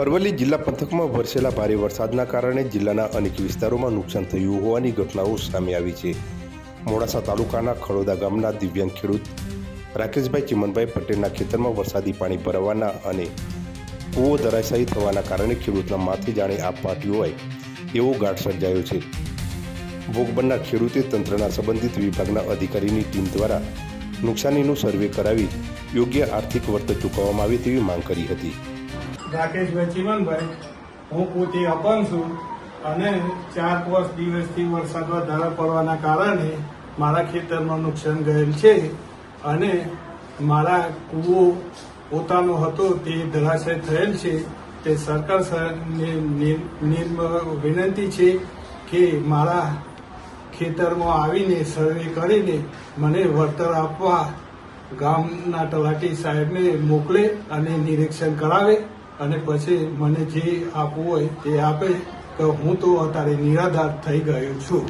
અરવલ્લી જિલ્લા પંથકમાં વરસેલા ભારે વરસાદના કારણે જિલ્લાના અનેક વિસ્તારોમાં નુકસાન થયું હોવાની ઘટનાઓ સામે આવી છે. મોડાસા તાલુકાના ખડોદા ગામના દિવ્યાંગ ખેડૂત રાકેશભાઈ ચિમનભાઈ પટેલના ખેતરમાં વરસાદી પાણી ભરાવાના અને કૂવો ધરાશાયી થવાના કારણે ખેડૂતના માથે જાણે આપ પાટ્યું હોય એવો ગાઢ સર્જાયો છે. ભોગ ખેડૂતે તંત્રના સંબંધિત વિભાગના અધિકારીની ટીમ દ્વારા નુકસાનીનું સર્વે કરાવી યોગ્ય આર્થિક વળતર ચૂકવવામાં આવે તેવી માંગ કરી હતી. રાકેશભાઈ ચીમનભાઈ, હું પોતે અપંગ છું અને ચાર પાંચ દિવસથી વરસાદ વધારે પડવાના કારણે મારા ખેતરમાં નુકસાન ગયેલ છે અને મારા કૂવો પોતાનો હતો તે ધરાશય થયેલ છે. તે સરકાર નિર્મ- વિનંતી છે કે મારા ખેતરમાં આવીને સર્વે કરીને મને વળતર આપવા ગામના તલાટી સાહેબને મોકલે અને નિરીક્ષણ કરાવે. અને પછી મને જે આપવું હોય તે આપે તો હું તો અત્યારે નિરાધાર થઈ ગયો છું.